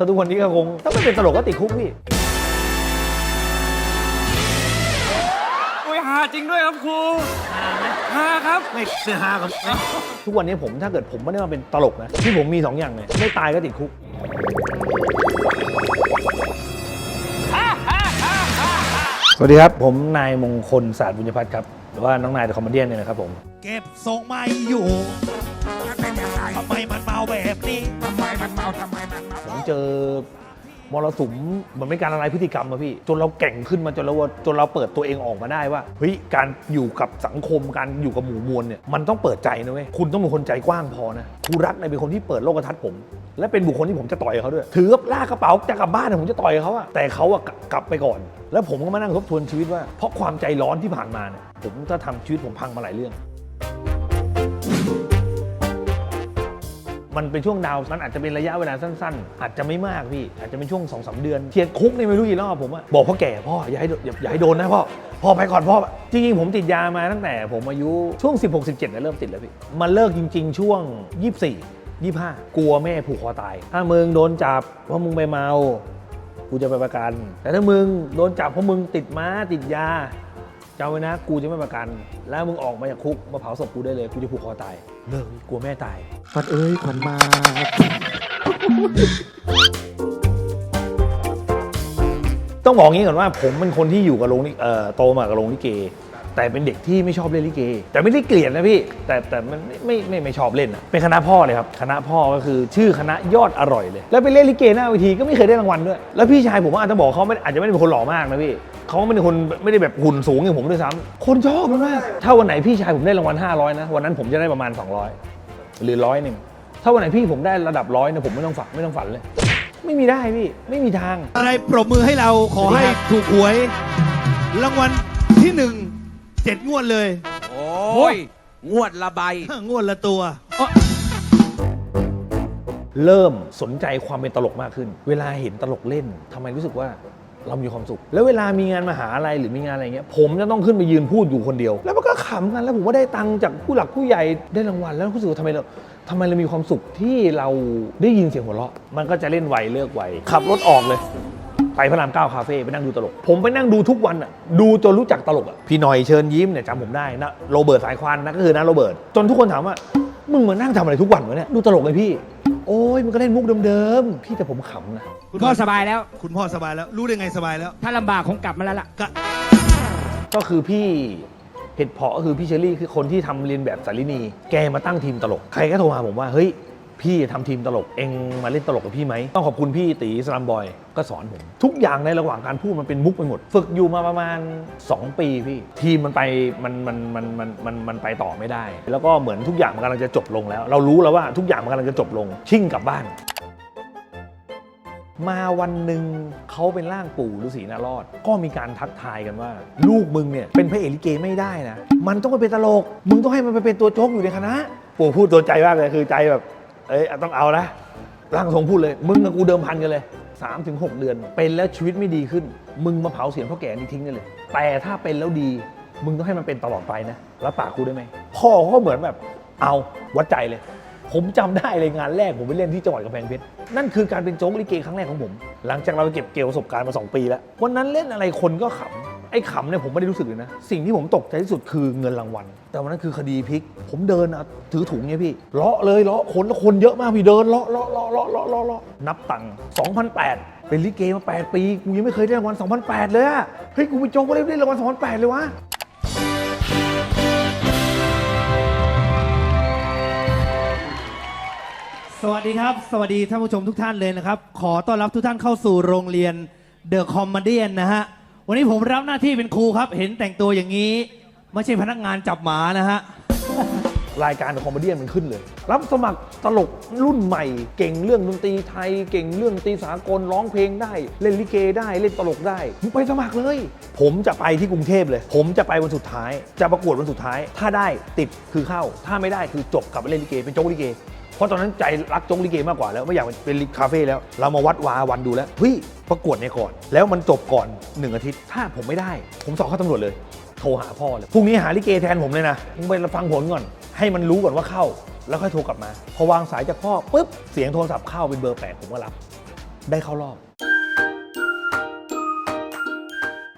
ถ้าทุกวันนี้ก็คง ถ้าไม่เป็นตลกก็ติดคุกพี่ อุ้ยหาจริงด้วยครับครูหาครับ ไม่เสื้อฮากับทุกวันนี้ผมถ้าเกิดผมไม่ได้มาเป็นตลกนะที่ผมมีสองอย่างเนี่ยไม่ตายก็ติดคุก สวัสดีครับ ผมนายมงคลศาสตร์บุญญพัฒน์ครับ หรือว่าน้องนายเดอะคอมเมดี้เนี่ยนะครับผม เก็บทรงไม่อยู่ ทำไมมันเมาแบบนี้ผมเจอมรสุมเหมือนเป็นการละลายพฤติกรรมอะพี่ จนเราแกร่งขึ้นมาจนเราจนเราเปิดตัวเองออกมาได้ว่าเฮ้ยการอยู่กับสังคมการอยู่กับหมู่มวลเนี่ยมันต้องเปิดใจนะเว้ยคุณต้องเป็นคนใจกว้างพอนะครูรักเนี่ยเป็นคนที่เปิดโลกทัศน์ผม และเป็นบุคคลที่ผมจะต่อยเขาด้วย ถือลากกระเป๋าจะกลับบ้านเนี่ยผมจะต่อยเขาอะแต่เขาอะกลับกลับไปก่อน แล้วผมก็มานั่งทบทวนชีวิตว่าเพราะความใจร้อนที่ผ่านมาเนี่ยผมก็ทำชีวิตผมพังมาหลายเรื่อง มันเป็นช่วงดาวน์มันอาจจะเป็นระยะเวลาสั้นๆ อาจจะไม่มากพี่ อาจจะเป็นช่วง2อสเดือนเทียนคุกนี่ไม่รู้กี่รอบผมอะบอกพ่อแก่พ่ออย่าให้โดนอย่าอย่าให้โดนนะพ่อพ่อไปก่อนพ่อจริงๆผมติดยามาตั้งแต่ผมอายุช่วง 16 17เนี่ยเริ่มติดแล้วพี่มันเลิกจริง ๆ ช่วง 24 25 กลัวแม่ผูกคอตาย ถ้ามึงโดนจับเพราะมึงไปเมากูจะไปประกัน แต่ถ้ามึงโดนจับเพราะมึงติดม้าติดยา จำไว้นะกูจะไม่ประกัน แล้วมึงออกมาจากคุกมาเผาศพกูได้เลยกูจะผูกคอตายเลิกกลัวแม่ตาย ขวัญเอ้ยขวัญมา ต้องบอกงี้ก่อนว่าผมเป็นคนที่อยู่กับโรงลิเอ่อโตมากับโรงลิเก แต่เป็นเด็กที่ไม่ชอบเล่นลิเก แต่ไม่ได้เกลียดนะพี่ แต่แต่มันไม่ไม่ไม่ไม่ชอบเล่นอะเป็นคณะพ่อเลยครับคณะพ่อก็คือชื่อคณะยอดอร่อยเลย แล้วไปเล่นลิเกหน้าเวทีก็ไม่เคยได้รางวัลด้วย แล้วพี่ชายผมว่าอาจจะบอกเขาไม่อาจจะไม่ได้เป็นคนหล่อมากนะพี่เขาไม่ได้คนไม่ได้แบบหุ่นสูงอย่างผมด้วยซ้ำคนชอบมันมากถ้าวันไหนพี่ชายผมได้รางวัล500นะวันนั้นผมจะได้ประมาณ 200 หรือร้อยหนึ่งถ้าวันไหนพี่ผมได้ระดับร้อยเนี่ยผมไม่ต้องฝันไม่ต้องฝันเลย ไม่มีได้พี่ไม่มีทาง อะไรปรบมือให้เราขอให้ถูกหวย รางวัลที่หนึ่ง จ็ดงวดเลย โอ้ย งวดละใบ งวดละตัวอ๊ะเริ่มสนใจความเป็นตลกมากขึ้น เวลาเห็นตลกเล่นทำไมรู้สึกว่าเรามีความสุข แล้วเวลามีงานมหาอะไรหรือมีงานอะไรเงี้ย ผมจะต้องขึ้นไปยืนพูดอยู่คนเดียว แล้วมันก็ขำกันแล้วผมก็ได้ตังค์จากผู้หลักผู้ใหญ่ได้รางวัลแล้วรู้สึกว่าทำไมเราทำไมเรามีความสุขที่เราได้ยินเสียงหัวเราะ มันก็จะเล่นไวเลิกไวขับรถออกเลย ไปพระรามเก้าคาเฟ่ไปนั่งดูตลก ผมไปนั่งดูทุกวันอะดูจนรู้จักตลกอะพี่หน่อยเชิญยิ้มเนี่ยจำผมได้นะโรเบิร์ตสายควันนะก็คือนะโรเบิร์ตจนทุกคนถามว่ามึงมานั่งทำอะไรทุกวันวะเนี่ยดูตลกเลยพี่ โอ้ยมันก็เล่นมุกเดิมๆพี่แต่ผมขำนะคุณพ่อสบายแล้ว คุณพ่อสบายแล้ว รู้ได้ไงสบายแล้ว ถ้าลำบากคงกลับมาแล้วล่ะก็คือพี่เห็ดเพาะก็คือพี่เชอรี่คือคนที่ทำเรียนแบบสารินี แกมาตั้งทีมตลก ใครก็โทรหาผมว่าเฮ้ย พี่ทำทีมตลกเองมาเล่นตลกกับพี่ไหมต้องขอบคุณพี่ตีสลัมบอยก็สอนผม ทุกอย่างในระหว่างการพูดมันเป็นมุกไปหมด ฝึกอยู่มาประมาณ 2 ปีพี่ ทีมมันไปมันมันมันมันมันมันไปต่อไม่ได้ แล้วก็เหมือนทุกอย่างมันกำลังจะจบลงแล้ว เรารู้แล้วว่าทุกอย่างมันกำลังจะจบลง ชิ่งกลับบ้าน มาวันหนึ่งเขาเป็นร่างปู่ฤาษีนารอด ก็มีการทักทายกันว่า ลูกมึงเนี่ยเป็นพระเอกลิเกไม่ได้นะมันต้องไปเป็นตลก มึงต้องให้มันไปเป็นตัวโจ๊กอยู่ในคณะปู่พูดตัวใจมากเลยคือใจแบบ เอ้ยต้องเอานะร่างทรงพูดเลย มึงกับกูเดิมพันกันเลย3าถึงหเดือน เป็นแล้วชีวิตไม่ดีขึ้น มึงมาเผาเสียงพ่อแก่นี่ทิ้งได้เลย แต่ถ้าเป็นแล้วดี มึงต้องให้มันเป็นตลอดไปนะรับปากกูได้ไหมพ่อเขาก็เหมือนแบบเอาวัดใจเลย ผมจำได้เลยงานแรกผมไปเล่นที่จังหวัดกำแพงเพชรนั่นคือการเป็นโจ๊กลิเกครั้งแรกของผม หลังจากเราไปเก็บเกี่ยวประสบการณ์มา 2 ปีแล้ววันนั้นเล่นอะไรคนก็ขำ ไอ้ขำเนี่ยผมไม่ได้รู้สึกเลยนะ สิ่งที่ผมตกใจที่สุดคือเงินรางวัล แต่วันนั้นคือคดีพลิก ผมเดินอะถือถุงเนี่ยพี่เลาะเลยเลาะคนแล้วคนเยอะมากพี่เดินเลาะเลาะเลาะเลาะเลาะเลาะเลาะนับตังค์2008 เป็นลิเกมา 8 ปีกูยังไม่เคยได้รางวัล2008 เลยอะเฮ้ยกูไปโจ๊กไม่ได้รางวัล2008 เลยวะสวัสดีครับ สวัสดีท่านผู้ชมทุกท่านเลยนะครับ ขอต้อนรับทุกท่านเข้าสู่โรงเรียนเดอะคอม e เดียนนะฮะ วันนี้ผมรับหน้าที่เป็นครูครับ เห็นแต่งตัวอย่างนี้ ไม่ใช่พนักงานจับหมานะฮะ รายการคอมเมดี้มันขึ้นเลย รับสมัครตลกรุ่นใหม่ เก่งเรื่องดนตรีไทย เก่งเรื่องดนตรีสากลร้องเพลงได้ เล่นลิเกได้เล่นตลกได้มึงไปสมัครเลย ผมจะไปที่กรุงเทพเลย ผมจะไปวันสุดท้าย จะประกวดวันสุดท้าย ถ้าได้ติดคือเข้า ถ้าไม่ได้คือจบกลับไปเล่นลิเกเป็นโจ๊กลิเก เพราะตอนนั้นใจรักจงลิเกมากกว่าแล้วไม่อยากเป็นคาเฟ่แล้ว เรามาวัดวาวันดูแล้วเฮ้ยประกวดเนี่ยก่อน แล้วมันจบก่อนหนึ่งอาทิตย์ ถ้าผมไม่ได้ ผมสอบเข้าตำรวจเลย โทรหาพ่อเลยพรุ่งนี้หาลิเกแทนผมเลยนะมึงไปฟังผลก่อน ให้มันรู้ก่อนว่าเข้า แล้วค่อยโทรกลับมา พอวางสายจากพ่อปุ๊บเสียงโทรศัพท์เข้าเป็นเบอร์แปลกผมก็รับ ได้เข้ารอบ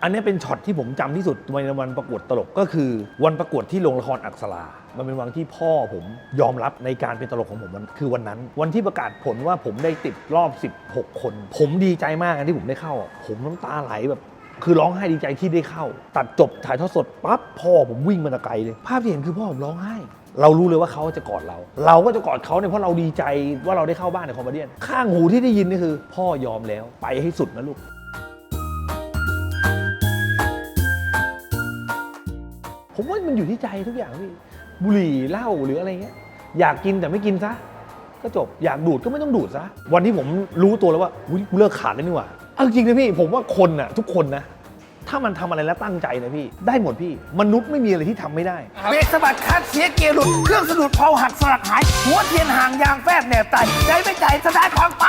อันนี้เป็นช็อตที่ผมจำที่สุดในวันประกวดตลกก็คือ วันประกวดที่โรงละครอักษรา มันเป็นวันที่พ่อผมยอมรับในการเป็นตลกของผมมันคือวันนั้น วันที่ประกาศผลว่าผมได้ติดรอบ 16 คน ผมดีใจมากที่ผมได้เข้า ผมน้ำตาไหลแบบคือร้องไห้ดีใจที่ได้เข้า ตัดจบถ่ายทอดสดปั๊บพ่อผมวิ่งมาตะไกลเลย ภาพที่เห็นคือพ่อผมร้องไห้ เรารู้เลยว่าเขาจะกอดเรา เราก็จะกอดเขาเนี่ยเพราะเราดีใจว่าเราได้เข้าบ้านในคอมเมดี้ข้างหูที่ได้ยินนี่คือ พ่อยอมแล้วไปให้สุดนะลูก ผมว่ามันอยู่ที่ใจทุกอย่างพี่บุหรี่เหล้าหรืออะไรเงี้ยอยากกินแต่ไม่กินซะก็จบอยากดูดก็ไม่ต้องดูดซะวันที่ผมรู้ตัวแล้วว่าอุ๊ยกูเลิกขาดแล้วนี่หว่าเอาจริงนะพี่ผมว่าคนน่ะทุกคนนะถ้ามันทำอะไรแล้วตั้งใจนะพี่ ได้หมดพี่ มนุษย์ไม่มีอะไรที่ทำไม่ได้เบรกสะบัดคัดเสียเกียร์หลุดเครื่องสะดุดพลาหักสลักหาย หัวเทียนห่างยางแฟบแหนบไตใจไม่ใจสะดายของไป